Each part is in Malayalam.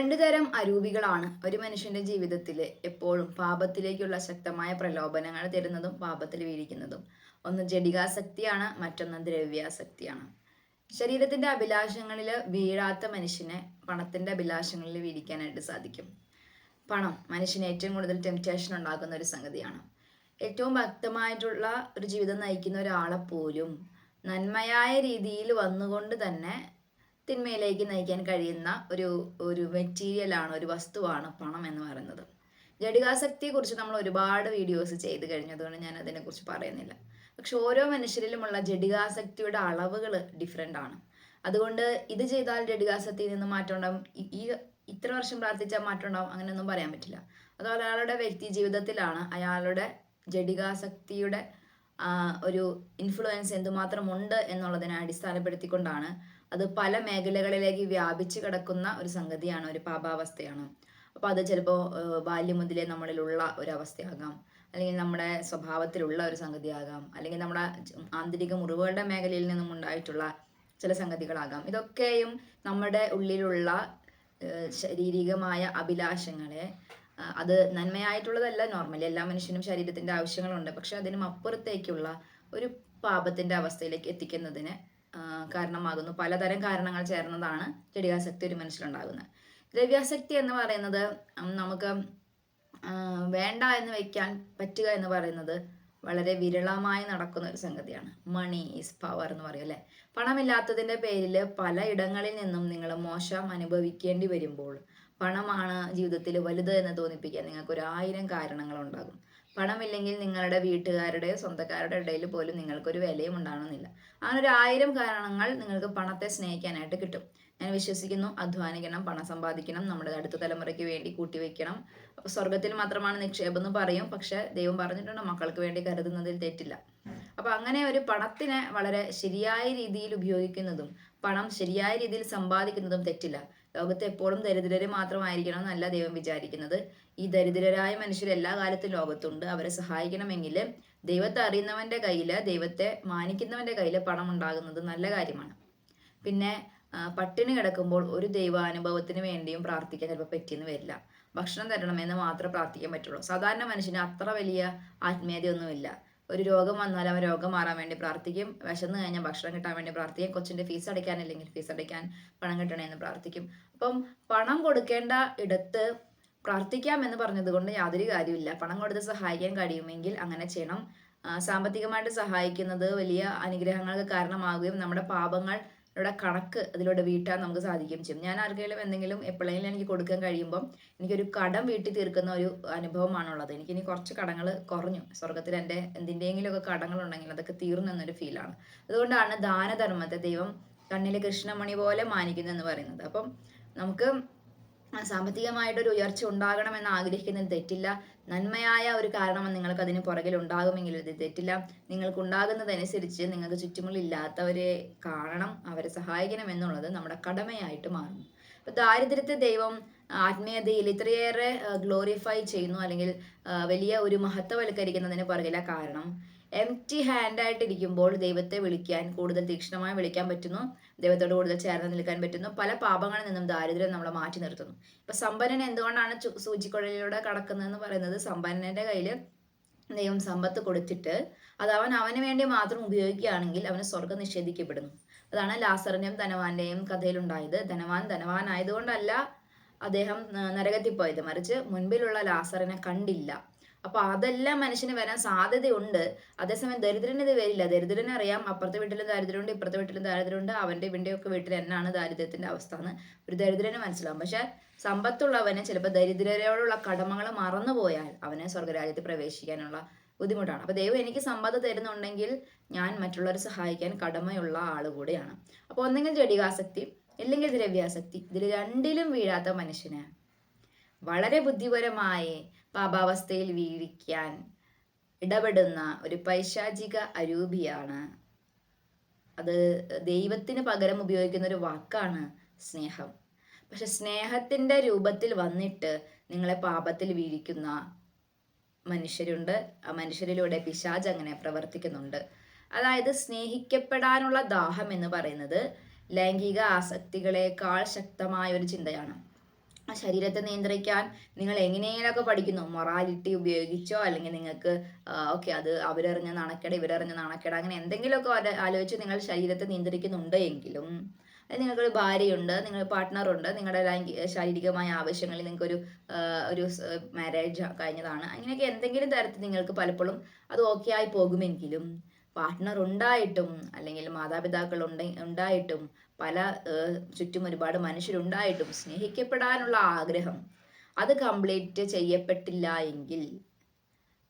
രണ്ടു തരം അരൂപികളാണ് ഒരു മനുഷ്യന്റെ ജീവിതത്തിൽ എപ്പോഴും പാപത്തിലേക്കുള്ള ശക്തമായ പ്രലോഭനങ്ങൾ തരുന്നതും പാപത്തിൽ വീഴിക്കുന്നതും. ഒന്ന് ജഡികാസക്തിയാണ് മറ്റൊന്ന് ദ്രവ്യാസക്തിയാണ്. ശരീരത്തിന്റെ അഭിലാഷങ്ങളിൽ വീഴാത്ത മനുഷ്യനെ പണത്തിന്റെ അഭിലാഷങ്ങളിൽ വീഴിക്കാനായിട്ട് സാധിക്കും. പണം മനുഷ്യന് ഏറ്റവും കൂടുതൽ ടെംപ്റ്റേഷൻ ഉണ്ടാക്കുന്ന ഒരു സംഗതിയാണ്. ഏറ്റവും ഭക്തമായിട്ടുള്ള ഒരു ജീവിതം നയിക്കുന്ന ഒരാളെ പോലും നന്മയായ രീതിയിൽ വന്നുകൊണ്ട് തന്നെ തിന്മയിലേക്ക് നയിക്കാൻ കഴിയുന്ന ഒരു ഒരു മെറ്റീരിയലാണ് ഒരു വസ്തുവാണ് പണം എന്ന് പറയുന്നത്. ജഡികാസക്തിയെക്കുറിച്ച് നമ്മൾ ഒരുപാട് വീഡിയോസ് ചെയ്ത് കഴിഞ്ഞതുകൊണ്ട് ഞാൻ അതിനെക്കുറിച്ച് പറയുന്നില്ല. പക്ഷെ ഓരോ മനുഷ്യരിലുമുള്ള ജഡികാസക്തിയുടെ അളവുകൾ ഡിഫറെന്റ് ആണ്. അതുകൊണ്ട് ഇത് ചെയ്താൽ ജഡികാസക്തിയിൽ നിന്ന് മാറ്റം ഉണ്ടാവും. ഈ ഇത്ര വർഷം പ്രാർത്ഥിച്ചാൽ മാറ്റം ഉണ്ടാവും. അങ്ങനെയൊന്നും പറയാൻ പറ്റില്ല. അത് ഒരാളുടെ വ്യക്തി ജീവിതത്തിലാണ്. അയാളുടെ ജഡികാസക്തിയുടെ ഒരു ഇൻഫ്ലുവൻസ് എന്തുമാത്രം ഉണ്ട് എന്നുള്ളതിനെ അടിസ്ഥാനപ്പെടുത്തിക്കൊണ്ടാണ് അത് പല മേഖലകളിലേക്ക് വ്യാപിച്ചു കിടക്കുന്ന ഒരു സംഗതിയാണ് ഒരു പാപാവസ്ഥയാണ്. അപ്പോൾ അത് ചിലപ്പോൾ ബാല്യം മുതലേ നമ്മളിലുള്ള ഒരു അവസ്ഥയാകാം അല്ലെങ്കിൽ നമ്മുടെ സ്വഭാവത്തിലുള്ള ഒരു സംഗതിയാകാം. അല്ലെങ്കിൽ നമ്മുടെ ആന്തരിക മുറിവുകളുടെ മേഖലയിൽ നിന്നും ഉണ്ടായിട്ടുള്ള ചില സംഗതികളാകാം. ഇതൊക്കെയും നമ്മുടെ ഉള്ളിലുള്ള ശാരീരികമായ അഭിലാഷങ്ങളെ അത് നന്മയായിട്ടുള്ളതല്ല നോർമലി എല്ലാ മനുഷ്യനും ശരീരത്തിന്റെ ആവശ്യങ്ങളുണ്ട്. പക്ഷെ അതിനും അപ്പുറത്തേക്കുള്ള ഒരു പാപത്തിന്റെ അവസ്ഥയിലേക്ക് എത്തിക്കുന്നതിന് കാരണമാകുന്നു. പലതരം കാരണങ്ങൾ ചേർന്നതാണ് ജടികാസക്തി ഒരു മനുഷ്യനുണ്ടാകുന്നത് ദ്രവ്യാസക്തി എന്ന് പറയുന്നത് നമുക്ക് വേണ്ട എന്ന് വെക്കാൻ പറ്റുക എന്ന് പറയുന്നത് വളരെ വിരളമായി നടക്കുന്ന ഒരു സംഗതിയാണ്. മണി ഈസ് പവർ എന്ന് പറയും അല്ലെ? പണമില്ലാത്തതിന്റെ പേരിൽ പല ഇടങ്ങളിൽ നിന്നും നിങ്ങൾ മോശം അനുഭവിക്കേണ്ടി വരുമ്പോൾ പണമാണ് ജീവിതത്തിൽ വലുത് എന്ന് തോന്നിപ്പിക്കാൻ നിങ്ങൾക്ക് ഒരു ആയിരം കാരണങ്ങൾ ഉണ്ടാകും പണമില്ലെങ്കിൽ നിങ്ങളുടെ വീട്ടുകാരുടെ സ്വന്തക്കാരുടെ ഇടയിൽ പോലും നിങ്ങൾക്കൊരു വിലയും ഉണ്ടാകണമെന്നില്ല അങ്ങനെ ഒരു ആയിരം കാരണങ്ങൾ നിങ്ങൾക്ക് പണത്തെ സ്നേഹിക്കാനായിട്ട് കിട്ടും. ഞാൻ വിശ്വസിക്കുന്നു അധ്വാനിക്കണം പണം സമ്പാദിക്കണം നമ്മുടെ അടുത്ത തലമുറയ്ക്ക് വേണ്ടി കൂട്ടിവെക്കണം സ്വർഗത്തിൽ മാത്രമാണ് നിക്ഷേപം എന്ന് പറയും. പക്ഷെ ദൈവം പറഞ്ഞിട്ടുണ്ട് മക്കൾക്ക് വേണ്ടി കരുതുന്നതിൽ തെറ്റില്ല. അപ്പൊ അങ്ങനെ ഒരു പണത്തിനെ വളരെ ശരിയായ രീതിയിൽ ഉപയോഗിക്കുന്നതും പണം ശരിയായ രീതിയിൽ സമ്പാദിക്കുന്നതും തെറ്റില്ല. ലോകത്ത് എപ്പോഴും ദരിദ്രരെ മാത്രമായിരിക്കണം എന്നല്ല ദൈവം വിചാരിക്കുന്നത്. ഈ ദരിദ്രരായ മനുഷ്യർ എല്ലാ കാലത്തും ലോകത്തുണ്ട്. അവരെ സഹായിക്കണമെങ്കിൽ ദൈവത്തെ അറിയുന്നവന്റെ കയ്യിൽ ദൈവത്തെ മാനിക്കുന്നവന്റെ കയ്യിൽ പണം ഉണ്ടാകുന്നത് നല്ല കാര്യമാണ്. പിന്നെ പട്ടിണി കിടക്കുമ്പോൾ ഒരു ദൈവാനുഭവത്തിന് വേണ്ടിയും പ്രാർത്ഥിക്കാൻ ചിലപ്പോൾ പറ്റിയെന്ന് വരില്ല. ഭക്ഷണം തരണമെന്ന് മാത്രമേ പ്രാർത്ഥിക്കാൻ പറ്റുള്ളൂ. സാധാരണ മനുഷ്യന് അത്ര വലിയ ആത്മീയതയൊന്നുമില്ല. ഒരു രോഗം വന്നാൽ അവൻ രോഗം മാറാൻ വേണ്ടി പ്രാർത്ഥിക്കും. വിശന്ന് കഴിഞ്ഞാൽ ഭക്ഷണം കിട്ടാൻ വേണ്ടി പ്രാർത്ഥിക്കും. കൊച്ചിന്റെ ഫീസ് അടയ്ക്കാനില്ലെങ്കിൽ ഫീസ് അടയ്ക്കാൻ പണം കിട്ടണമെന്ന് പ്രാർത്ഥിക്കും. അപ്പം പണം കൊടുക്കേണ്ട ഇടത്ത് പ്രാർത്ഥിക്കാം എന്ന് പറഞ്ഞത് കൊണ്ട് യാതൊരു കാര്യമില്ല പണം കൊടുത്ത് സഹായിക്കാൻ കഴിയുമെങ്കിൽ അങ്ങനെ ചെയ്യണം. സാമ്പത്തികമായിട്ട് സഹായിക്കുന്നത് വലിയ അനുഗ്രഹങ്ങൾക്ക് കാരണമാകുകയും നമ്മുടെ പാപങ്ങൾ ഇവിടെ കണക്ക് അതിലൂടെ വീട്ടാൻ നമുക്ക് സാധിക്കും ചെയ്യും. ഞാൻ ആർക്കെങ്കിലും എന്തെങ്കിലും എപ്പോഴെങ്കിലും എനിക്ക് കൊടുക്കാൻ കഴിയുമ്പം എനിക്കൊരു കടം വീട്ടി തീർക്കുന്ന ഒരു അനുഭവമാണുള്ളത്. എനിക്ക് ഇനി കുറച്ച് കടങ്ങൾ കുറഞ്ഞു. സ്വർഗത്തിൽ എന്റെ എന്തിന്റെയെങ്കിലും ഒക്കെ കടങ്ങൾ ഉണ്ടെങ്കിൽ അതൊക്കെ തീർന്നു എന്നൊരു ഫീലാണ് അതുകൊണ്ടാണ് ദാനധർമ്മത്തെ ദൈവം കണ്ണിലെ കൃഷ്ണമണി പോലെ മാനിക്കുന്നു എന്ന് പറയുന്നത്. അപ്പം നമുക്ക് സാമ്പത്തികമായിട്ടൊരു ഉയർച്ച ഉണ്ടാകണമെന്ന് ആഗ്രഹിക്കുന്നത് തെറ്റില്ല. നന്മയായ ഒരു കാരണം നിങ്ങൾക്ക് അതിന് പുറകിൽ ഉണ്ടാകുമെങ്കിൽ ഇത് തെറ്റില്ല. നിങ്ങൾക്ക് ഉണ്ടാകുന്നതനുസരിച്ച് നിങ്ങൾക്ക് ചുറ്റുമുള്ളില്ലാത്തവരെ കാണണം അവരെ സഹായിക്കണം എന്നുള്ളത് നമ്മുടെ കടമയായിട്ട് മാറുന്നു. അപ്പൊ ദാരിദ്ര്യത്തെ ദൈവം ആത്മീയതയിൽ ഇത്രയേറെ ഗ്ലോറിഫൈ ചെയ്യുന്നു അല്ലെങ്കിൽ വലിയ ഒരു മഹത്വവൽക്കരിക്കുന്നതിന് പറയില്ല കാരണം. എം ടി ഹാൻഡ് ആയിട്ടിരിക്കുമ്പോൾ ദൈവത്തെ വിളിക്കാൻ കൂടുതൽ തീക്ഷ്ണമായി വിളിക്കാൻ പറ്റുന്നു. ദൈവത്തോട് കൂടുതൽ ചേർന്ന് നിൽക്കാൻ പറ്റുന്നു. പല പാപങ്ങളിൽ നിന്നും ദാരിദ്ര്യം നമ്മളെ മാറ്റി നിർത്തുന്നു. ഇപ്പൊ സമ്പന്നൻ എന്തുകൊണ്ടാണ് സൂചിക്കുഴലിലൂടെ കടക്കുന്നതെന്ന് പറയുന്നത്? സമ്പന്നന്റെ കയ്യിൽ ദൈവം സമ്പത്ത് കൊടുത്തിട്ട് അത് അവൻ അവന് വേണ്ടി മാത്രം ഉപയോഗിക്കുകയാണെങ്കിൽ അവന് സ്വർഗം നിഷേധിക്കപ്പെടുന്നു. അതാണ് ലാസറിന്റെയും ധനവാന്റെയും കഥയിലുണ്ടായത്. ധനവാൻ ധനവാൻ ആയതുകൊണ്ടല്ല അദ്ദേഹം നരകത്തിൽ പോയത്. മറിച്ച് മുൻപിലുള്ള ലാസറിനെ കണ്ടില്ല. അപ്പൊ അതെല്ലാം മനുഷ്യന് വരാൻ സാധ്യതയുണ്ട്. അതേസമയം ദരിദ്രന് ഇത് വരില്ല. ദരിദ്രനെ അറിയാം. അപ്പുറത്തെ വീട്ടിലും ദാരിദ്ര്യമുണ്ട് ഇപ്പുറത്തെ വീട്ടിലും ദാരിദ്ര്യമുണ്ട്. അവന്റെ ഇവന്റെ ഒക്കെ വീട്ടിൽ എന്നാണ് ദാരിദ്ര്യത്തിന്റെ അവസ്ഥ എന്ന് ഒരു ദരിദ്രന് മനസ്സിലാവും. പക്ഷെ സമ്പത്തുള്ളവന് ചിലപ്പോൾ ദരിദ്രരോടുള്ള കടമകൾ മറന്നുപോയാൽ അവനെ സ്വർഗരാജ്യത്ത് പ്രവേശിക്കാനുള്ള ബുദ്ധിമുട്ടാണ്. അപ്പൊ ദൈവം എനിക്ക് സമ്പത്ത് തരുന്നുണ്ടെങ്കിൽ ഞാൻ മറ്റുള്ളവരെ സഹായിക്കാൻ കടമയുള്ള ആൾ കൂടിയാണ്. അപ്പോൾ ഒന്നെങ്കിൽ ജടികാസക്തി ഇല്ലെങ്കിൽ ദ്രവ്യാസക്തി ഇതിൽ രണ്ടിലും വീഴാത്ത മനുഷ്യന് വളരെ ബുദ്ധിപരമായി പാപാവസ്ഥയിൽ വീഴിക്കാൻ ഇടപെടുന്ന ഒരു പൈശാചിക അരൂപിയാണ്. അത് ദൈവത്തിന് പകരം ഉപയോഗിക്കുന്ന ഒരു വാക്കാണ് സ്നേഹം. പക്ഷെ സ്നേഹത്തിന്റെ രൂപത്തിൽ വന്നിട്ട് നിങ്ങളെ പാപത്തിൽ വീഴിക്കുന്ന മനുഷ്യരുണ്ട്. ആ മനുഷ്യരിലൂടെ പിശാജ് അങ്ങനെ പ്രവർത്തിക്കുന്നുണ്ട്. അതായത് സ്നേഹിക്കപ്പെടാനുള്ള ദാഹം എന്ന് പറയുന്നത് ലൈംഗിക ആസക്തികളെക്കാൾ ശക്തമായ ഒരു ചിന്തയാണ്. ശരീരത്തെ നിയന്ത്രിക്കാൻ നിങ്ങൾ എങ്ങനെയൊക്കെ പഠിക്കുന്നു. മൊറാലിറ്റി ഉപയോഗിച്ചോ അല്ലെങ്കിൽ നിങ്ങൾക്ക് ഓക്കെ അത് അവരെറിഞ്ഞ നാണക്കേട് ഇവരെറിഞ്ഞ നാണക്കേട് അങ്ങനെ എന്തെങ്കിലുമൊക്കെ ആലോ- ആലോചിച്ച് നിങ്ങൾ ശരീരത്തെ നിയന്ത്രിക്കുന്നുണ്ട് എങ്കിലും നിങ്ങൾക്കൊരു ഭാര്യയുണ്ട് നിങ്ങൾ പാർട്ട്ണറുണ്ട് നിങ്ങളുടെ ലൈംഗിക ശാരീരികമായ ആവശ്യങ്ങളിൽ നിങ്ങൾക്കൊരു ഒരു മാരേജ് കഴിഞ്ഞതാണ്. അങ്ങനെയൊക്കെ എന്തെങ്കിലും തരത്തിൽ നിങ്ങൾക്ക് പലപ്പോഴും അത് ഓക്കെ ആയി പോകുമെങ്കിലും പാർട്ട്ണർ ഉണ്ടായിട്ടും അല്ലെങ്കിൽ മാതാപിതാക്കൾ ഉണ്ടായിട്ടും പല ചുറ്റും ഒരുപാട് മനുഷ്യരുണ്ടായിട്ടും സ്നേഹിക്കപ്പെടാനുള്ള ആഗ്രഹം അത് കംപ്ലീറ്റ് ചെയ്യപ്പെട്ടില്ല എങ്കിൽ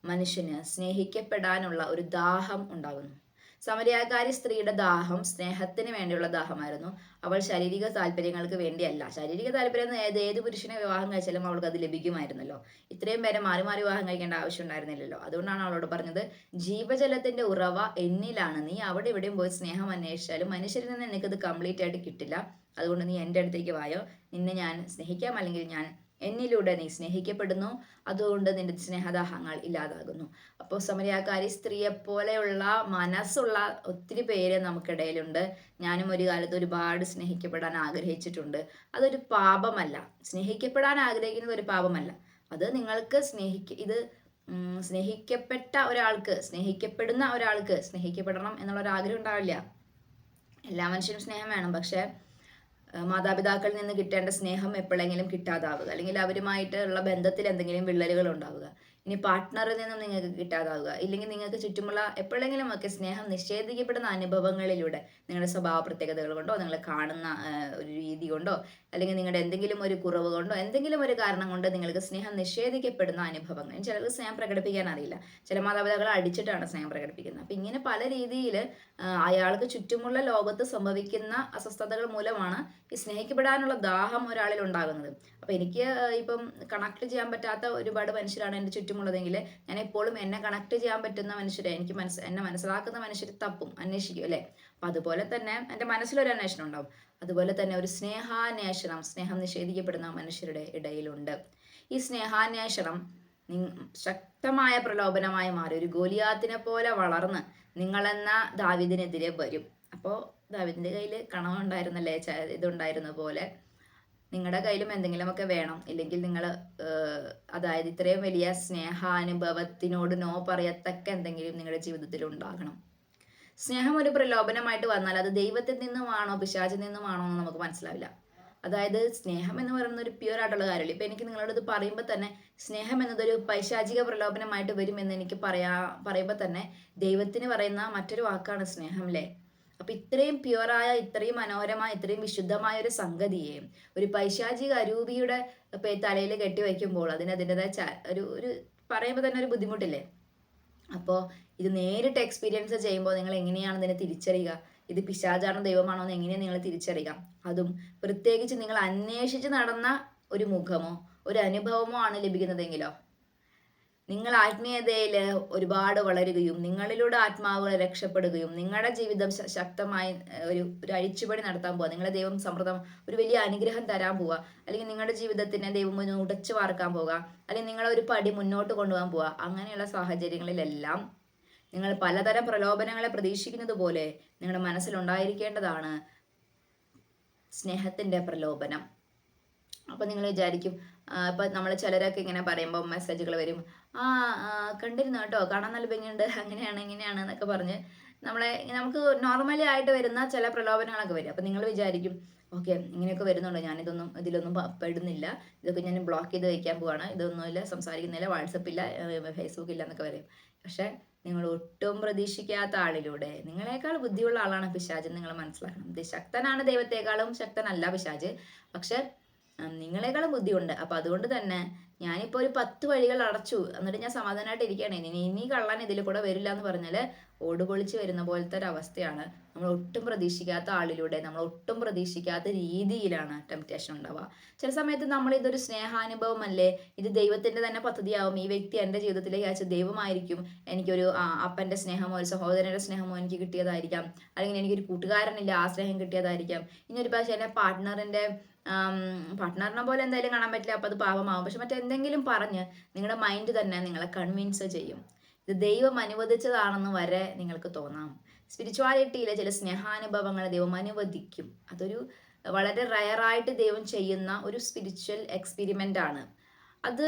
മനുഷ്യന് സ്നേഹിക്കപ്പെടാനുള്ള ഒരു ദാഹം ഉണ്ടാകുന്നു. സമരയാകാരി സ്ത്രീയുടെ ദാഹം സ്നേഹത്തിന് വേണ്ടിയുള്ള ദാഹമായിരുന്നു. അവൾ ശാരീരിക താല്പര്യങ്ങൾക്ക് വേണ്ടിയല്ല. ശാരീരിക താല്പര്യം ഏത് ഏത് പുരുഷനെ വിവാഹം കഴിച്ചാലും അവൾക്ക് അത് ലഭിക്കുമായിരുന്നല്ലോ. ഇത്രയും പേരെ മാറി മാറി വിവാഹം കഴിക്കേണ്ട ആവശ്യം ഉണ്ടായിരുന്നില്ലല്ലോ. അതുകൊണ്ടാണ് അവളോട് പറഞ്ഞത് ജീവജലത്തിന്റെ ഉറവ എന്നിലാണ്. നീ അവിടെ ഇവിടെയും പോയി സ്നേഹം അന്വേഷിച്ചാലും മനുഷ്യരിൽ നിന്ന് നിനക്കത് കംപ്ലീറ്റ് ആയിട്ട് കിട്ടില്ല. അതുകൊണ്ട് നീ എന്റെ അടുത്തേക്ക് വായോ. നിന്നെ ഞാൻ സ്നേഹിക്കാം അല്ലെങ്കിൽ ഞാൻ എന്നിലൂടെ നീ സ്നേഹിക്കപ്പെടുന്നു. അതുകൊണ്ട് നിന്റെ സ്നേഹദാഹങ്ങൾ ഇല്ലാതാകുന്നു. അപ്പോൾ സമരിയാക്കാരി സ്ത്രീയെ പോലെയുള്ള മനസ്സുള്ള ഒത്തിരി പേര് നമുക്കിടയിലുണ്ട്. ഞാനും ഒരു കാലത്ത് ഒരുപാട് സ്നേഹിക്കപ്പെടാൻ ആഗ്രഹിച്ചിട്ടുണ്ട്. അതൊരു പാപമല്ല. സ്നേഹിക്കപ്പെടാൻ ആഗ്രഹിക്കുന്നത് ഒരു പാപമല്ല. അത് നിങ്ങൾക്ക് സ്നേഹിക്ക ഇത് സ്നേഹിക്കപ്പെട്ട ഒരാൾക്ക് സ്നേഹിക്കപ്പെടുന്ന ഒരാൾക്ക് സ്നേഹിക്കപ്പെടണം എന്നുള്ള ഒരു ആഗ്രഹം ഉണ്ടാവില്ല. എല്ലാ മനുഷ്യരും സ്നേഹം വേണം. പക്ഷേ മാതാപിതാക്കളിൽ നിന്ന് കിട്ടേണ്ട സ്നേഹം എപ്പോഴെങ്കിലും കിട്ടാതാവുക. അല്ലെങ്കിൽ അവരുമായിട്ടുള്ള ബന്ധത്തിൽ എന്തെങ്കിലും വിള്ളലുകൾ ഉണ്ടാവുക. ഇനി പാർട്ട്ണറിൽ നിന്നും നിങ്ങൾക്ക് കിട്ടാതാവുക. ഇല്ലെങ്കിൽ നിങ്ങൾക്ക് ചുറ്റുമുള്ള എപ്പോഴെങ്കിലും ഒക്കെ സ്നേഹം നിഷേധിക്കപ്പെടുന്ന അനുഭവങ്ങളിലൂടെ നിങ്ങളുടെ സ്വഭാവ പ്രത്യേകതകൾ കൊണ്ടോ നിങ്ങൾ കാണുന്ന ഒരു രീതി കൊണ്ടോ അല്ലെങ്കിൽ നിങ്ങളുടെ എന്തെങ്കിലും ഒരു കുറവ് കൊണ്ടോ എന്തെങ്കിലും ഒരു കാരണം കൊണ്ട് നിങ്ങൾക്ക് സ്നേഹം നിഷേധിക്കപ്പെടുന്ന അനുഭവങ്ങൾ. ചിലർക്ക് സ്നേഹം പ്രകടിപ്പിക്കാൻ അറിയില്ല. ചില മാതാപിതാക്കളെ അടിച്ചിട്ടാണ് സ്നേഹം പ്രകടിപ്പിക്കുന്നത്. അപ്പം ഇങ്ങനെ പല രീതിയിൽ അയാൾക്ക് ചുറ്റുമുള്ള ലോകത്ത് സംഭവിക്കുന്ന അസ്വസ്ഥതകൾ മൂലമാണ് ഈ സ്നേഹിക്കപ്പെടാനുള്ള ദാഹം ഒരാളിൽ ഉണ്ടാകുന്നത്. അപ്പം എനിക്ക് ഇപ്പം കണക്ട് ചെയ്യാൻ പറ്റാത്ത ഒരുപാട് മനുഷ്യരാണ് എന്റെ ചുറ്റുമുള്ളതെങ്കിൽ ഞാൻ എപ്പോഴും എന്നെ കണക്ട് ചെയ്യാൻ പറ്റുന്ന മനുഷ്യരെ എനിക്ക് മനസ്സ് എന്നെ മനസ്സിലാക്കുന്ന മനുഷ്യർ തപ്പും അന്വേഷിക്കും അല്ലേ? അപ്പം അതുപോലെ തന്നെ എന്റെ മനസ്സിലൊരു അന്വേഷണം ഉണ്ടാവും. അതുപോലെ തന്നെ ഒരു സ്നേഹാന്വേഷണം സ്നേഹം നിഷേധിക്കപ്പെടുന്ന മനുഷ്യരുടെ ഇടയിലുണ്ട്. ഈ സ്നേഹാന്വേഷണം ശക്തമായ പ്രലോഭനമായി മാറി. ഒരു ഗോലിയാത്തിനെ പോലെ വളർന്ന് നിങ്ങളെന്ന ദാവിദിനെതിരെ വരും. അപ്പോൾ ദാവിദിന്റെ കയ്യിൽ കണമുണ്ടായിരുന്നല്ലേ? ഇതുണ്ടായിരുന്ന പോലെ. നിങ്ങളുടെ കയ്യിലും എന്തെങ്കിലുമൊക്കെ വേണം. ഇല്ലെങ്കിൽ നിങ്ങൾ അതായത് ഇത്രയും വലിയ സ്നേഹാനുഭവത്തിനോട് നോ പറയത്തക്ക എന്തെങ്കിലും നിങ്ങളുടെ ജീവിതത്തിൽ ഉണ്ടാകണം. സ്നേഹം ഒരു പ്രലോഭനമായിട്ട് വന്നാൽ അത് ദൈവത്തിൽ നിന്നുമാണോ പിശാചിൽ നിന്നുമാണോ എന്ന് നമുക്ക് മനസ്സിലാവില്ല. അതായത് സ്നേഹം എന്ന് പറയുന്ന ഒരു പ്യൂർ ആയിട്ടുള്ള കാര്യമല്ല. ഇപ്പൊ എനിക്ക് നിങ്ങളോട് ഇത് പറയുമ്പോൾ തന്നെ സ്നേഹം എന്നതൊരു പൈശാചിക പ്രലോഭനമായിട്ട് വരുമെന്ന് എനിക്ക് പറയാ പറയുമ്പോൾ തന്നെ ദൈവത്തിന് പറയുന്ന മറ്റൊരു വാക്കാണ് സ്നേഹം അല്ലേ അപ്പൊ ഇത്രയും പ്യുവറായ ഇത്രയും മനോഹരമായ ഇത്രയും വിശുദ്ധമായ ഒരു സംഗതിയെ ഒരു പൈശാചിക അരൂപിയുടെ തലയിൽ കെട്ടി വയ്ക്കുമ്പോൾ അതിന് അതിന്റെതായ ഒരു ഒരു പറയുമ്പോൾ തന്നെ ഒരു ബുദ്ധിമുട്ടില്ലേ? അപ്പോൾ ഇത് നേരിട്ട് എക്സ്പീരിയൻസ് ചെയ്യുമ്പോൾ നിങ്ങൾ എങ്ങനെയാണ് ഇതിനെ തിരിച്ചറിയുക? ഇത് പിശാചാണോ ദൈവമാണോ എന്ന് എങ്ങനെയാണ് നിങ്ങൾ തിരിച്ചറിയുക? അതും പ്രത്യേകിച്ച് നിങ്ങൾ അന്വേഷിച്ച് നടന്ന ഒരു മുഖമോ ഒരു അനുഭവമോ ആണ് ലഭിക്കുന്നതെങ്കിലോ? നിങ്ങൾ ആത്മീയതയിൽ ഒരുപാട് വളരുകയും നിങ്ങളിലൂടെ ആത്മാവുകൾ രക്ഷപ്പെടുകയും നിങ്ങളുടെ ജീവിതം ശക്തമായി ഒരു ഒരു അഴിച്ചുപണി നടത്താൻ പോവുക നിങ്ങളെ ദൈവം സമൃദ്ധം ഒരു വലിയ അനുഗ്രഹം തരാൻ പോവുക അല്ലെങ്കിൽ നിങ്ങളുടെ ജീവിതത്തിനെ ദൈവം ഒന്ന് ഉടച്ചു വാർക്കാൻ പോവുക അല്ലെങ്കിൽ നിങ്ങളെ ഒരു പടി മുന്നോട്ട് കൊണ്ടുപോകാൻ പോവുക അങ്ങനെയുള്ള സാഹചര്യങ്ങളിലെല്ലാം നിങ്ങൾ പലതരം പ്രലോഭനങ്ങളെ പ്രതീക്ഷിക്കുന്നത് പോലെ നിങ്ങളുടെ മനസ്സിലുണ്ടായിരിക്കേണ്ടതാണ് സ്നേഹത്തിന്റെ പ്രലോഭനം. അപ്പൊ നിങ്ങൾ വിചാരിക്കും ഇപ്പൊ നമ്മൾ ചിലരൊക്കെ ഇങ്ങനെ പറയുമ്പോൾ മെസ്സേജുകൾ വരും. ആ കണ്ടിരുന്നു കേട്ടോ. കാണാൻ നല്ല ഭംഗിയുണ്ട്. അങ്ങനെയാണ് ഇങ്ങനെയാണ് എന്നൊക്കെ പറഞ്ഞ് നമ്മളെ നമുക്ക് നോർമലി ആയിട്ട് വരുന്ന ചില പ്രലോഭനങ്ങളൊക്കെ വരും. അപ്പൊ നിങ്ങൾ വിചാരിക്കും ഓക്കെ ഇങ്ങനെയൊക്കെ വരുന്നുണ്ട്. ഞാനിതൊന്നും ഇതിലൊന്നും പെടുന്നില്ല. ഇതൊക്കെ ഞാൻ ബ്ലോക്ക് ചെയ്ത് വയ്ക്കാൻ പോവാണ്. ഇതൊന്നുമില്ല സംസാരിക്കുന്നില്ല വാട്സപ്പ് ഇല്ല ഫേസ്ബുക്ക് ഇല്ല എന്നൊക്കെ പറയും. പക്ഷെ നിങ്ങൾ ഒട്ടും പ്രതീക്ഷിക്കാത്ത ആളിലൂടെ നിങ്ങളെക്കാൾ ബുദ്ധിയുള്ള ആളാണ് പിശാജ് നിങ്ങൾ മനസ്സിലാക്കണം. ശക്തനാണ് ദൈവത്തെക്കാളും ശക്തനല്ല പിശാജ്. പക്ഷെ നിങ്ങളെക്കാളും ബുദ്ധിയുണ്ട്. അപ്പൊ അതുകൊണ്ട് തന്നെ ഞാനിപ്പോ ഒരു പത്ത് വഴികൾ അടച്ചു. എന്നിട്ട് ഞാൻ സമാധാനമായിട്ട് ഇരിക്കുകയാണ് ഇനി ഇനി കള്ളൻ ഇതിൽ കൂടെ വരില്ല എന്ന് പറഞ്ഞാൽ ഓടുപൊളിച്ച് വരുന്ന പോലത്തെ ഒരു അവസ്ഥയാണ്. നമ്മൾ ഒട്ടും പ്രതീക്ഷിക്കാത്ത ആളിലൂടെ നമ്മൾ ഒട്ടും പ്രതീക്ഷിക്കാത്ത രീതിയിലാണ് ടെംപ്റ്റേഷൻ ഉണ്ടാവുക. ചില സമയത്ത് നമ്മൾ ഇതൊരു സ്നേഹാനുഭവമല്ലേ ഇത് ദൈവത്തിന്റെ തന്നെ പദ്ധതിയാവും. ഈ വ്യക്തി എന്റെ ജീവിതത്തിലേക്ക് അയച്ച ദൈവമായിരിക്കും. എനിക്കൊരു അപ്പന്റെ സ്നേഹമോ ഒരു സഹോദരന്റെ സ്നേഹമോ എനിക്ക് കിട്ടിയതായിരിക്കാം. അല്ലെങ്കിൽ എനിക്കൊരു കൂട്ടുകാരനില്ല ആ സ്നേഹം കിട്ടിയതായിരിക്കാം. ഇനി ഒരു പക്ഷേ എന്റെ പാർട്ട്ണറിന്റെ പാർട്ട്ണറിനെ പോലെ എന്തായാലും കാണാൻ പറ്റില്ല. അപ്പം അത് പാപമാവും പക്ഷെ മറ്റെന്തെങ്കിലും പറഞ്ഞ് നിങ്ങളുടെ മൈൻഡ് തന്നെ നിങ്ങളെ കൺവിൻസ് ചെയ്യും. ഇത് ദൈവം അനുവദിച്ചതാണെന്ന് വരെ നിങ്ങൾക്ക് തോന്നാം. സ്പിരിച്വാലിറ്റിയിലെ ചില സ്നേഹാനുഭവങ്ങൾ ദൈവം അനുവദിക്കും. അതൊരു വളരെ റയറായിട്ട് ദൈവം ചെയ്യുന്ന ഒരു സ്പിരിച്വൽ എക്സ്പെരിമെന്റ് ആണ്. അത്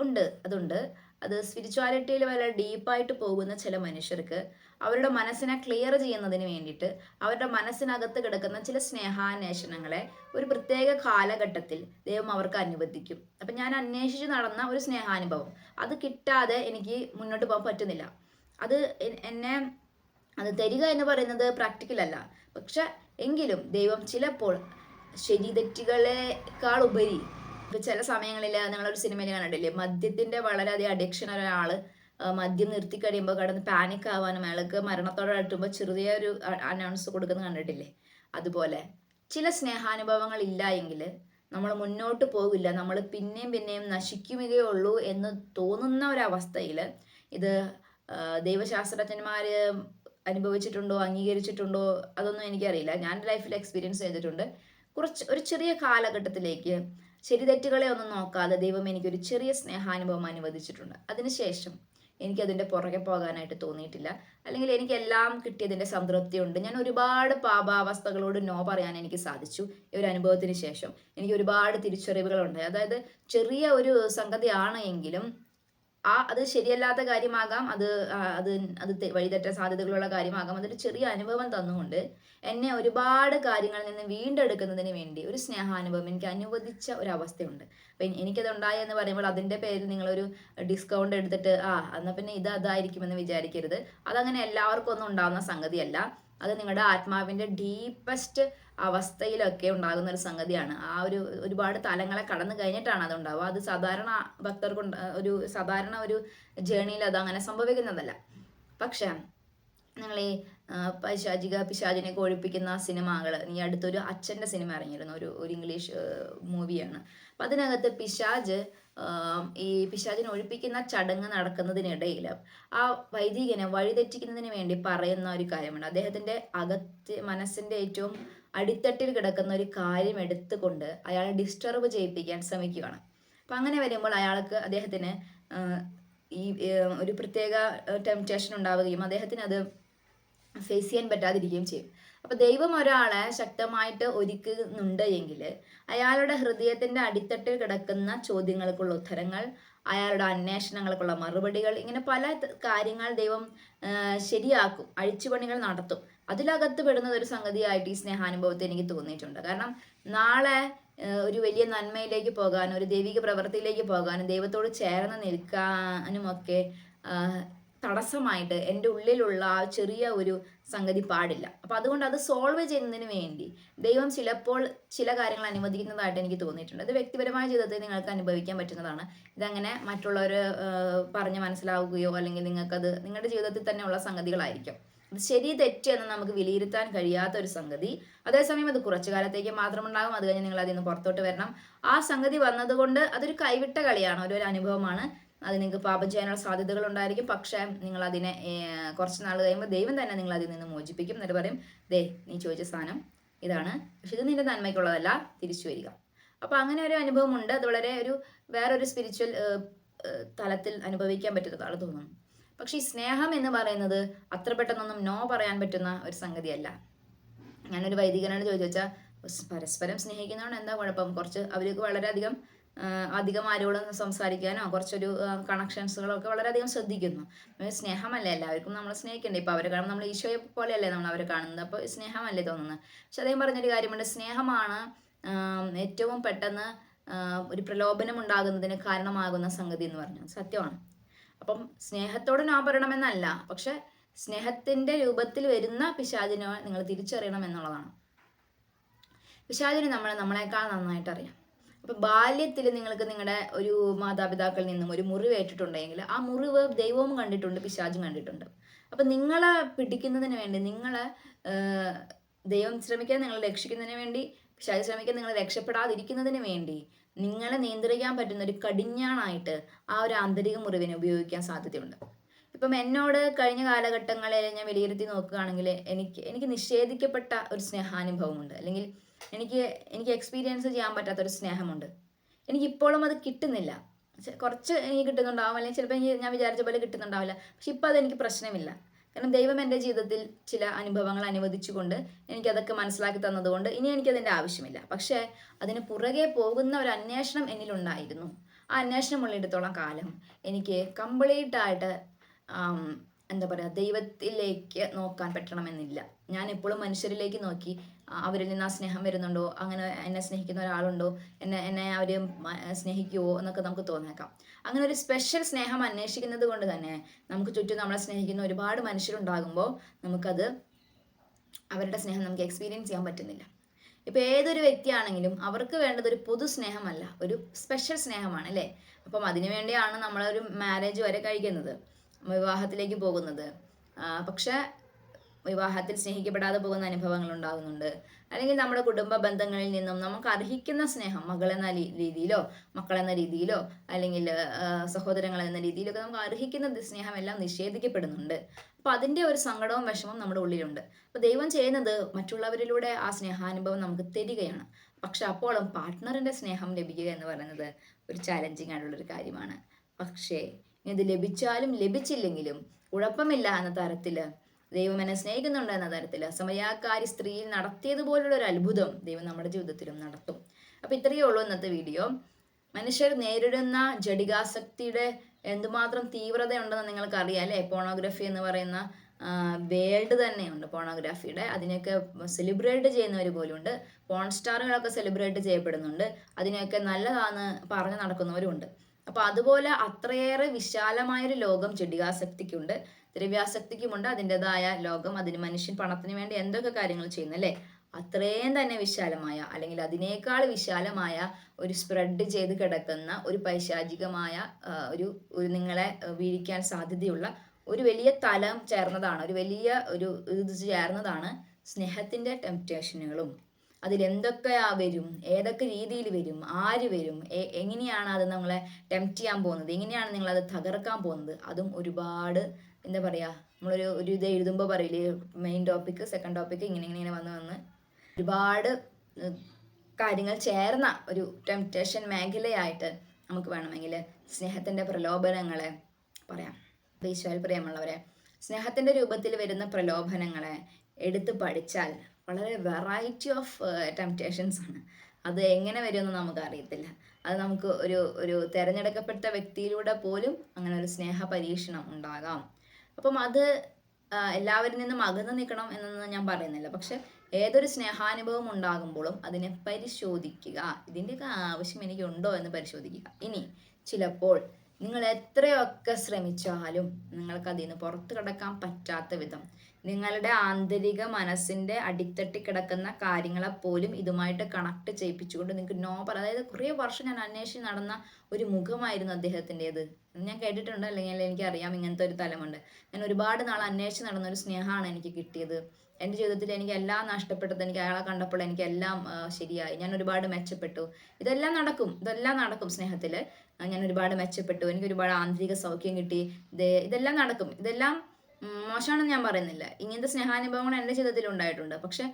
ഉണ്ട് അതുണ്ട്. അത് സ്പിരിച്വാലിറ്റിയിൽ വളരെ ഡീപ്പായിട്ട് പോകുന്ന ചില മനുഷ്യർക്ക് അവരുടെ മനസ്സിനെ ക്ലിയർ ചെയ്യുന്നതിന് വേണ്ടിയിട്ട് അവരുടെ മനസ്സിനകത്ത് കിടക്കുന്ന ചില സ്നേഹാന്വേഷണങ്ങളെ ഒരു പ്രത്യേക കാലഘട്ടത്തിൽ ദൈവം അവർക്ക് അനുവദിക്കും. അപ്പം ഞാൻ അന്വേഷിച്ച് നടന്ന ഒരു സ്നേഹാനുഭവം. അത് കിട്ടാതെ എനിക്ക് മുന്നോട്ട് പോകാൻ പറ്റുന്നില്ല. അത് എന്നെ അത് തരിക എന്ന് പറയുന്നത് പ്രാക്ടിക്കൽ അല്ല. പക്ഷെ എങ്കിലും ദൈവം ചിലപ്പോൾ ശരി തെറ്റുകളെക്കാൾ ഉപരി ഇപ്പം ചില സമയങ്ങളിൽ നിങ്ങളൊരു സിനിമയിൽ കണ്ടിട്ടില്ലേ? മദ്യത്തിന്റെ വളരെയധികം അഡിക്ഷൻ ഒരാൾ മദ്യം നിർത്തി കഴിയുമ്പോൾ കടന്ന് പാനിക് ആവാനും അയാൾക്ക് മരണത്തോടെ അടുത്തുമ്പോൾ ചെറിയൊരു അനൗൺസ് കൊടുക്കുന്ന കണ്ടിട്ടില്ലേ? അതുപോലെ ചില സ്നേഹാനുഭവങ്ങൾ ഇല്ല എങ്കിൽ നമ്മൾ മുന്നോട്ട് പോകില്ല നമ്മൾ പിന്നെയും പിന്നെയും നശിക്കുകയുള്ളൂ എന്ന് തോന്നുന്ന ഒരവസ്ഥയിൽ ഇത് ദൈവശാസ്ത്രജ്ഞന്മാർ അനുഭവിച്ചിട്ടുണ്ടോ അംഗീകരിച്ചിട്ടുണ്ടോ അതൊന്നും എനിക്കറിയില്ല. ഞാൻ ലൈഫിൽ എക്സ്പീരിയൻസ് ചെയ്തിട്ടുണ്ട്. കുറച്ച് ഒരു ചെറിയ കാലഘട്ടത്തിലേക്ക് ശരി തെറ്റുകളെ ഒന്നും നോക്കാതെ ദൈവം എനിക്കൊരു ചെറിയ സ്നേഹാനുഭവം അനുവദിച്ചിട്ടുണ്ട്. അതിനുശേഷം എനിക്കതിന്റെ പുറകെ പോകാനായിട്ട് തോന്നിയിട്ടില്ല. അല്ലെങ്കിൽ എനിക്ക് എനിക്കെല്ലാം കിട്ടിയതിന്റെ സംതൃപ്തിയുണ്ട് ഞാൻ ഒരുപാട് പാപാവസ്ഥകളോട് നോ പറയാൻ എനിക്ക് സാധിച്ചു ഈ ഒരു അനുഭവത്തിന് ശേഷം. എനിക്ക് ഒരുപാട് തിരിച്ചറിവുകളുണ്ട്. അതായത് ചെറിയ ഒരു സംഗതിയാണ് എങ്കിലും ആ അത് ശരിയല്ലാത്ത കാര്യമാകാം. അത് അത് അത് വഴിതെറ്റ സാധ്യതകളുള്ള കാര്യമാകാം. അതൊരു ചെറിയ അനുഭവം തന്നുകൊണ്ട് എന്നെ ഒരുപാട് കാര്യങ്ങളിൽ നിന്ന് വീണ്ടെടുക്കുന്നതിന് വേണ്ടി ഒരു സ്നേഹാനുഭവം എനിക്ക് അനുവദിച്ച ഒരു അവസ്ഥയുണ്ട് അപ്പം എനിക്കത് ഉണ്ടായി എന്ന് പറയുമ്പോൾ അതിന്റെ പേരിൽ നിങ്ങളൊരു ഡിസ്കൗണ്ട് എടുത്തിട്ട് ആ എന്നാൽ പിന്നെ ഇത് അതായിരിക്കുമെന്ന് വിചാരിക്കരുത്. അതങ്ങനെ എല്ലാവർക്കും ഒന്നും ഉണ്ടാകുന്ന സംഗതിയല്ല. അത് നിങ്ങളുടെ ആത്മാവിന്റെ ഡീപ്പസ്റ്റ് അവസ്ഥയിലൊക്കെ ഉണ്ടാകുന്ന ഒരു സംഗതിയാണ്. ആ ഒരു ഒരുപാട് തലങ്ങളെ കടന്നു കഴിഞ്ഞിട്ടാണ് അത് ഉണ്ടാവുക അത് സാധാരണ ഭക്തർക്ക് ഒരു സാധാരണ ഒരു ജേണിയിൽ അത് അങ്ങനെ സംഭവിക്കുന്നതല്ല. പക്ഷേ നിങ്ങൾ ഈ പൈശാചിക പിശാചിനെ ഒഴിപ്പിക്കുന്ന സിനിമകൾ ഈ അടുത്തൊരു അച്ഛന്റെ സിനിമ ഇറങ്ങിയിരുന്നു ഒരു ഒരു ഇംഗ്ലീഷ് മൂവിയാണ്. അപ്പം അതിനകത്ത് പിശാജ് ഈ പിശാചിനെ ഒഴിപ്പിക്കുന്ന ചടങ്ങ് നടക്കുന്നതിനിടയിൽ ആ വൈദികനെ വഴിതെറ്റിക്കുന്നതിന് വേണ്ടി പറയുന്ന ഒരു കാര്യമുണ്ട്. അദ്ദേഹത്തിന്റെ അകത്ത് മനസ്സിന്റെ ഏറ്റവും അടിത്തട്ടിൽ കിടക്കുന്ന ഒരു കാര്യം എടുത്തുകൊണ്ട് അയാളെ ഡിസ്റ്റർബ് ചെയ്യിപ്പിക്കാൻ ശ്രമിക്കുകയാണ്. അപ്പം അങ്ങനെ വരുമ്പോൾ അയാൾക്ക് അദ്ദേഹത്തിന് ഈ ഒരു പ്രത്യേക ടെംപ്റ്റേഷൻ ഉണ്ടാവുകയും അദ്ദേഹത്തിന് അത് ഫേസ് ചെയ്യാൻ പറ്റാതിരിക്കുകയും ചെയ്യും. അപ്പോൾ ദൈവം ഒരാളെ ശക്തമായിട്ട് ഒരുക്കുന്നുണ്ട് എങ്കിൽ അയാളുടെ ഹൃദയത്തിന്റെ അടിത്തട്ടിൽ കിടക്കുന്ന ചോദ്യങ്ങൾക്കുള്ള ഉത്തരങ്ങൾ അയാളുടെ അന്വേഷണങ്ങൾക്കുള്ള മറുപടികൾ ഇങ്ങനെ പല കാര്യങ്ങൾ ദൈവം ശരിയാക്കും അഴിച്ചുപണികൾ നടത്തും. അതിലകത്ത് പെടുന്നത് ഒരു സംഗതിയായിട്ട് ഈ സ്നേഹാനുഭവത്തെ എനിക്ക് തോന്നിയിട്ടുണ്ട്. കാരണം നാളെ ഒരു വലിയ നന്മയിലേക്ക് പോകാനും ഒരു ദൈവിക പ്രവൃത്തിയിലേക്ക് പോകാനും ദൈവത്തോട് ചേർന്ന് നിൽക്കാനുമൊക്കെ തടസ്സമായിട്ട് എന്റെ ഉള്ളിലുള്ള ആ ചെറിയ ഒരു സംഗതി പാടില്ല. അപ്പം അതുകൊണ്ട് അത് സോൾവ് ചെയ്യുന്നതിന് വേണ്ടി ദൈവം ചിലപ്പോൾ ചില കാര്യങ്ങൾ അനുവദിക്കുന്നതായിട്ട് എനിക്ക് തോന്നിയിട്ടുണ്ട്. അത് വ്യക്തിപരമായ ജീവിതത്തിൽ നിങ്ങൾക്ക് അനുഭവിക്കാൻ പറ്റുന്നതാണ്. ഇതങ്ങനെ മറ്റുള്ളവർ പറഞ്ഞ് മനസ്സിലാവുകയോ അല്ലെങ്കിൽ നിങ്ങൾക്കത് നിങ്ങളുടെ ജീവിതത്തിൽ തന്നെയുള്ള സംഗതികളായിരിക്കും. അത് ശരി തെറ്റ് എന്ന് നമുക്ക് വിലയിരുത്താൻ കഴിയാത്ത ഒരു സംഗതി. അതേസമയം അത് കുറച്ചു കാലത്തേക്ക് മാത്രം ഉണ്ടാകും അത് കഴിഞ്ഞ് നിങ്ങൾ അതിൽ നിന്ന് പുറത്തോട്ട് വരണം. ആ സംഗതി വന്നതുകൊണ്ട് അതൊരു കൈവിട്ട കളിയാണ്. ഒരു അനുഭവമാണ്. അത് നിങ്ങൾക്ക് പാപം ചെയ്യാനുള്ള സാധ്യതകൾ ഉണ്ടായിരിക്കും പക്ഷേ നിങ്ങൾ അതിനെ കുറച്ച് നാൾ കഴിയുമ്പോൾ ദൈവം തന്നെ നിങ്ങൾ അതിൽ നിന്ന് മോചിപ്പിക്കും എന്നിട്ട് പറയും. ദേ നീ ചോദിച്ച സാധനം ഇതാണ്. പക്ഷെ ഇത് നിന്റെ നന്മയ്ക്കുള്ളതല്ല. തിരിച്ചു വരിക. അപ്പോൾ അങ്ങനെ ഒരു അനുഭവം ഉണ്ട് അത് വളരെ ഒരു വേറൊരു സ്പിരിച്വൽ തലത്തിൽ അനുഭവിക്കാൻ പറ്റുന്നതാണ് തോന്നുന്നു. പക്ഷേ ഈ സ്നേഹം എന്ന് പറയുന്നത് അത്ര പെട്ടെന്നൊന്നും നോ പറയാൻ പറ്റുന്ന ഒരു സംഗതിയല്ല. ഞാനൊരു വൈദികനോട് ചോദിച്ചു വെച്ചാൽ പരസ്പരം സ്നേഹിക്കുന്നതുകൊണ്ട് എന്താ കുഴപ്പം? കുറച്ച് അവർക്ക് വളരെയധികം അധികം ആരോടും സംസാരിക്കാനോ കുറച്ചൊരു കണക്ഷൻസുകളൊക്കെ വളരെയധികം ശ്രദ്ധിക്കുന്നു. സ്നേഹമല്ല എല്ലാവർക്കും നമ്മൾ സ്നേഹിക്കണ്ടേ? ഇപ്പോൾ അവരെ കാണുമ്പോൾ നമ്മൾ ഈശോയെ പോലെയല്ലേ നമ്മൾ അവരെ കാണുന്നത്? അപ്പോൾ സ്നേഹമല്ലേ തോന്നുന്നത്? പക്ഷെ അദ്ദേഹം പറഞ്ഞൊരു കാര്യമുണ്ട്. സ്നേഹമാണ് ഏറ്റവും പെട്ടെന്ന് ഒരു പ്രലോഭനം ഉണ്ടാകുന്നതിന് കാരണമാകുന്ന സംഗതി എന്ന് പറഞ്ഞു സത്യമാണ്. അപ്പം സ്നേഹത്തോട് നോ പറയണമെന്നല്ല പക്ഷെ സ്നേഹത്തിന്റെ രൂപത്തിൽ വരുന്ന പിശാചിനെ നിങ്ങൾ തിരിച്ചറിയണം എന്നുള്ളതാണ്. പിശാചിന് നമ്മളെ നമ്മളെക്കാൾ നന്നായിട്ട് അറിയാം അപ്പം ബാല്യത്തിൽ നിങ്ങൾക്ക് നിങ്ങളുടെ ഒരു മാതാപിതാക്കളിൽ നിന്നും ഒരു മുറിവ് ഏറ്റിട്ടുണ്ടെങ്കിൽ ആ മുറിവ് ദൈവവും കണ്ടിട്ടുണ്ട് പിശാചും കണ്ടിട്ടുണ്ട്. അപ്പം നിങ്ങളെ പിടിക്കുന്നതിന് വേണ്ടി നിങ്ങളെ ദൈവം ശ്രമിക്കാൻ നിങ്ങളെ രക്ഷിക്കുന്നതിന് വേണ്ടി പിശാച് ശ്രമിക്കാൻ നിങ്ങളെ രക്ഷപ്പെടാതിരിക്കുന്നതിന് വേണ്ടി നിങ്ങളെ നിയന്ത്രിക്കാൻ പറ്റുന്ന ഒരു കടിഞ്ഞാണായിട്ട് ആ ഒരു ആന്തരിക മുറിവിനെ ഉപയോഗിക്കാൻ സാധ്യതയുണ്ട്. ഇപ്പം എന്നോട് കഴിഞ്ഞ കാലഘട്ടങ്ങളിൽ ഞാൻ വിലയിരുത്തി നോക്കുകയാണെങ്കിൽ എനിക്ക് എനിക്ക് നിഷേധിക്കപ്പെട്ട ഒരു സ്നേഹാനുഭവമുണ്ട്. അല്ലെങ്കിൽ എനിക്ക് എനിക്ക് എക്സ്പീരിയൻസ് ചെയ്യാൻ പറ്റാത്തൊരു സ്നേഹമുണ്ട്. എനിക്കിപ്പോഴും അത് കിട്ടുന്നില്ല. കുറച്ച് എനിക്ക് കിട്ടുന്നുണ്ടാവും. അല്ലെങ്കിൽ ചിലപ്പോൾ എനിക്ക് ഞാൻ വിചാരിച്ച പോലെ കിട്ടുന്നുണ്ടാവില്ല. പക്ഷെ ഇപ്പോൾ അതെനിക്ക് പ്രശ്നമില്ല. കാരണം ദൈവം എന്റെ ജീവിതത്തിൽ ചില അനുഭവങ്ങൾ അനുവദിച്ചുകൊണ്ട് എനിക്കതൊക്കെ മനസ്സിലാക്കി തന്നതുകൊണ്ട് ഇനി എനിക്കതിന്റെ ആവശ്യമില്ല. പക്ഷേ അതിന് പുറകെ പോകുന്ന ഒരു അന്വേഷണം എന്നിലുണ്ടായിരുന്നു. ആ അന്വേഷണം ഉള്ളിടത്തോളം കാലം എനിക്ക് കംപ്ലീറ്റ് ആയിട്ട് എന്താ പറയുക ദൈവത്തിലേക്ക് നോക്കാൻ പറ്റണമെന്നില്ല. ഞാൻ എപ്പോഴും മനുഷ്യരിലേക്ക് നോക്കി അവരിൽ നിന്ന് ആ സ്നേഹം വരുന്നുണ്ടോ? അങ്ങനെ എന്നെ സ്നേഹിക്കുന്ന ഒരാളുണ്ടോ? എന്നെ എന്നെ അവർ സ്നേഹിക്കുവോ എന്നൊക്കെ നമുക്ക് തോന്നേക്കാം. അങ്ങനെ ഒരു സ്പെഷ്യൽ സ്നേഹം അന്വേഷിക്കുന്നത് കൊണ്ട് തന്നെ നമുക്ക് ചുറ്റും നമ്മളെ സ്നേഹിക്കുന്ന ഒരുപാട് മനുഷ്യരുണ്ടാകുമ്പോൾ നമുക്കത് അവരുടെ സ്നേഹം നമുക്ക് എക്സ്പീരിയൻസ് ചെയ്യാൻ പറ്റുന്നില്ല. ഇപ്പൊ ഏതൊരു വ്യക്തിയാണെങ്കിലും അവർക്ക് വേണ്ടത് ഒരു പൊതു സ്നേഹമല്ല ഒരു സ്പെഷ്യൽ സ്നേഹമാണ് അല്ലേ? അപ്പം അതിനു വേണ്ടിയാണ് നമ്മളൊരു മാരേജ് വരെ കഴിക്കുന്നത് വിവാഹത്തിലേക്ക് പോകുന്നത്. പക്ഷെ വിവാഹത്തിൽ സ്നേഹിക്കപ്പെടാതെ പോകുന്ന അനുഭവങ്ങൾ ഉണ്ടാകുന്നുണ്ട് അല്ലെങ്കിൽ നമ്മുടെ കുടുംബ ബന്ധങ്ങളിൽ നിന്നും നമുക്ക് അർഹിക്കുന്ന സ്നേഹം മകൾ എന്ന രീതിയിലോ മക്കൾ എന്ന രീതിയിലോ അല്ലെങ്കിൽ സഹോദരങ്ങൾ എന്ന രീതിയിലൊക്കെ നമുക്ക് അർഹിക്കുന്ന സ്നേഹം എല്ലാം നിഷേധിക്കപ്പെടുന്നുണ്ട്. അപ്പൊ അതിന്റെ ഒരു സങ്കടവും വിഷമവും നമ്മുടെ ഉള്ളിലുണ്ട്. അപ്പൊ ദൈവം ചെയ്യുന്നത് മറ്റുള്ളവരിലൂടെ ആ സ്നേഹാനുഭവം നമുക്ക് തരികയാണ്. പക്ഷെ അപ്പോഴും പാർട്ട്ണറിന്റെ സ്നേഹം ലഭിക്കുക എന്ന് പറയുന്നത് ഒരു ചാലഞ്ചിങ് ആയിട്ടുള്ള ഒരു കാര്യമാണ്. പക്ഷേ ഇത് ലഭിച്ചാലും ലഭിച്ചില്ലെങ്കിലും കുഴപ്പമില്ല എന്ന തരത്തിൽ ദൈവം എന്നെ സ്നേഹിക്കുന്നുണ്ട് എന്ന തരത്തിൽ സമയാക്കാരി സ്ത്രീയിൽ നടത്തിയതുപോലുള്ള ഒരു അത്ഭുതം ദൈവം നമ്മുടെ ജീവിതത്തിലും നടത്തും. അപ്പൊ ഇത്രയേ ഉള്ളൂ ഇന്നത്തെ വീഡിയോ. മനുഷ്യർ നേരിടുന്ന ജടികാസക്തിയുടെ എന്തുമാത്രം തീവ്രതയുണ്ടെന്ന് നിങ്ങൾക്ക് അറിയാം അല്ലേ? പോണോഗ്രഫി എന്ന് പറയുന്ന വേൾഡ് തന്നെയുണ്ട് പോണോഗ്രാഫിയുടെ അതിനെയൊക്കെ സെലിബ്രേറ്റ് ചെയ്യുന്നവർ പോലുമുണ്ട്. പോൺ സ്റ്റാറുകളൊക്കെ സെലിബ്രേറ്റ് ചെയ്യപ്പെടുന്നുണ്ട്. അതിനെയൊക്കെ നല്ലതാന്ന് പറഞ്ഞു നടക്കുന്നവരുണ്ട് അപ്പൊ അതുപോലെ അത്രയേറെ വിശാലമായൊരു ലോകം ജഡികാസക്തിക്കുണ്ട് ദ്രവ്യാസക്തിക്കുമുണ്ട് അതിന്റെതായ ലോകം അതിന് മനുഷ്യൻ പണത്തിന് വേണ്ടി എന്തൊക്കെ കാര്യങ്ങൾ ചെയ്യുന്നു അല്ലേ അത്രയും തന്നെ വിശാലമായ അല്ലെങ്കിൽ അതിനേക്കാൾ വിശാലമായ ഒരു സ്പ്രെഡ് ചെയ്ത് കിടക്കുന്ന ഒരു പൈശാചികമായ ഒരു ഒരു നിങ്ങളെ വീഴിക്കാൻ സാധ്യതയുള്ള ഒരു വലിയ തലം ചേർന്നതാണ് ഒരു വലിയ ഒരു ഇത് ചേർന്നതാണ് സ്നേഹത്തിന്റെ ടെംപ്റ്റേഷനുകളും അതിലെന്തൊക്കെ വരും ഏതൊക്കെ രീതിയിൽ വരും ആര് വരും എങ്ങനെയാണ് അത് നമ്മളെ ടെംപ്റ്റ് ചെയ്യാൻ പോകുന്നത് എങ്ങനെയാണ് നിങ്ങൾ അത് തകർക്കാൻ പോകുന്നത് അതും ഒരുപാട് എന്താ പറയുക നമ്മളൊരു ഒരു ഇത് എഴുതുമ്പോൾ പറയില്ലേ മെയിൻ ടോപ്പിക്ക് സെക്കൻഡ് ടോപ്പിക്ക് ഇങ്ങനെ ഇങ്ങനെ വന്ന് വന്ന്. ഒരുപാട് കാര്യങ്ങൾ ചേർന്ന ഒരു ടെംപ്റ്റേഷൻ മേഖലയായിട്ട് നമുക്ക് വേണമെങ്കിൽ സ്നേഹത്തിന്റെ പ്രലോഭനങ്ങളെ പറയാം. ഈശോയിൽ പ്രിയമുള്ളവരെ സ്നേഹത്തിന്റെ രൂപത്തിൽ വരുന്ന പ്രലോഭനങ്ങളെ എടുത്ത് പഠിച്ചാൽ വളരെ വെറൈറ്റി ഓഫ് ടെംപ്റ്റേഷൻസ് ആണ്. അത് എങ്ങനെ വരുമെന്ന് നമുക്ക് അറിയത്തില്ല അത് നമുക്ക് ഒരു ഒരു തിരഞ്ഞെടുക്കപ്പെട്ട വ്യക്തിയിലൂടെ പോലും അങ്ങനെ ഒരു സ്നേഹ പരീക്ഷണം ഉണ്ടാകാം. അപ്പം അത് എല്ലാവരിൽ നിന്നും അകന്നു നിൽക്കണം എന്നൊന്നും ഞാൻ പറയുന്നില്ല. പക്ഷെ ഏതൊരു സ്നേഹാനുഭവം ഉണ്ടാകുമ്പോഴും അതിനെ പരിശോധിക്കുക. ഇതിന്റെയൊക്കെ ആവശ്യം എനിക്കുണ്ടോ എന്ന് പരിശോധിക്കുക. ഇനി ചിലപ്പോൾ നിങ്ങൾ എത്രയൊക്കെ ശ്രമിച്ചാലും നിങ്ങൾക്ക് അതിൽ നിന്ന് പുറത്തു കിടക്കാൻ പറ്റാത്ത വിധം നിങ്ങളുടെ ആന്തരിക മനസ്സിന്റെ അടിത്തട്ടി കിടക്കുന്ന കാര്യങ്ങളെ പോലും ഇതുമായിട്ട് കണക്ട് ചെയ്യിപ്പിച്ചുകൊണ്ട് നിങ്ങൾക്ക് നോ അതായത് കുറേ വർഷം ഞാൻ അന്വേഷിച്ച് നടന്ന ഒരു മുഖമായിരുന്നു അദ്ദേഹത്തിന്റെത്. ഞാൻ കേട്ടിട്ടുണ്ട് അല്ലെങ്കിൽ എനിക്ക് അറിയാം ഇങ്ങനത്തെ ഒരു തലമുണ്ട്. ഞാൻ ഒരുപാട് നാൾ അന്വേഷിച്ച് നടന്ന ഒരു സ്നേഹമാണ് എനിക്ക് കിട്ടിയത്. എന്റെ ജീവിതത്തിൽ എനിക്ക് എല്ലാം നഷ്ടപ്പെട്ടത് എനിക്ക് അയാളെ കണ്ടപ്പോൾ എനിക്ക് എല്ലാം ശരിയായി. ഞാൻ ഒരുപാട് മെച്ചപ്പെട്ടു. ഇതെല്ലാം നടക്കും ഇതെല്ലാം നടക്കും സ്നേഹത്തിൽ ഞാൻ ഒരുപാട് മെച്ചപ്പെട്ടു. എനിക്ക് ഒരുപാട് ആന്തരിക സൗഖ്യം കിട്ടി. ഇതെല്ലാം നടക്കും. ഇതെല്ലാം മോശമാണെന്ന് ഞാൻ പറയുന്നില്ല. ഇങ്ങനത്തെ സ്നേഹാനുഭവങ്ങൾ എന്റെ ജീവിതത്തിൽ ഉണ്ടായിട്ടുണ്ട്. പക്ഷെ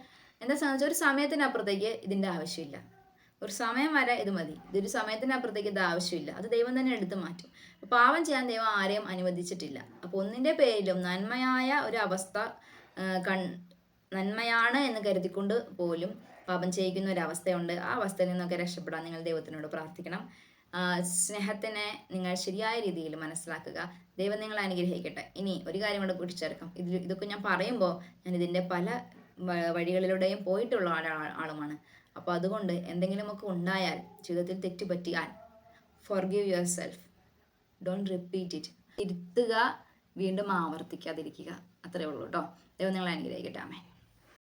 എന്താ സംബന്ധിച്ച ഒരു സമയത്തിനപ്പുറത്തേക്ക് ഇതിന്റെ ആവശ്യമില്ല. ഒരു സമയം വരെ ഇത് മതി. ഇതൊരു സമയത്തിനപ്പുറത്തേക്ക് ഇത് ആവശ്യമില്ല. അത് ദൈവം തന്നെ എടുത്തു മാറ്റും. പാവം ചെയ്യാൻ ദൈവം ആരെയും അനുവദിച്ചിട്ടില്ല. അപ്പോൾ ഒന്നിന്റെ പേരിലും നന്മയായ ഒരു അവസ്ഥ കൺ നന്മയാണ് എന്ന് കരുതിക്കൊണ്ട് പോലും പാപം ചെയ്യിക്കുന്ന ഒരു അവസ്ഥയുണ്ട്. ആ അവസ്ഥയിൽ നിന്നൊക്കെ രക്ഷപ്പെടാൻ നിങ്ങൾ ദൈവത്തിനോട് പ്രാർത്ഥിക്കണം. സ്നേഹത്തിനെ നിങ്ങൾ ശരിയായ രീതിയിൽ മനസ്സിലാക്കുക. ദൈവം നിങ്ങളെ അനുഗ്രഹിക്കട്ടെ. ഇനി ഒരു കാര്യം കൂടെ കൂട്ടിച്ചേർക്കാം. ഇതിൽ ഇതൊക്കെ ഞാൻ പറയുമ്പോൾ ഞാൻ ഇതിന്റെ പല വഴികളിലൂടെയും പോയിട്ടുള്ള ആളാ ആളുമാണ്. അപ്പോൾ അതുകൊണ്ട് എന്തെങ്കിലുമൊക്കെ ഉണ്ടായാൽ ജീവിതത്തിൽ തെറ്റുപറ്റിയാൽ forgive yourself don't repeat it തിരുത്തുക വീണ്ടും ആവർത്തിക്കാതിരിക്കുക. അത്രയേ ഉള്ളൂ കേട്ടോ. ദൈവം നിങ്ങളെ അനുഗ്രഹിക്കട്ടെ. ആമേ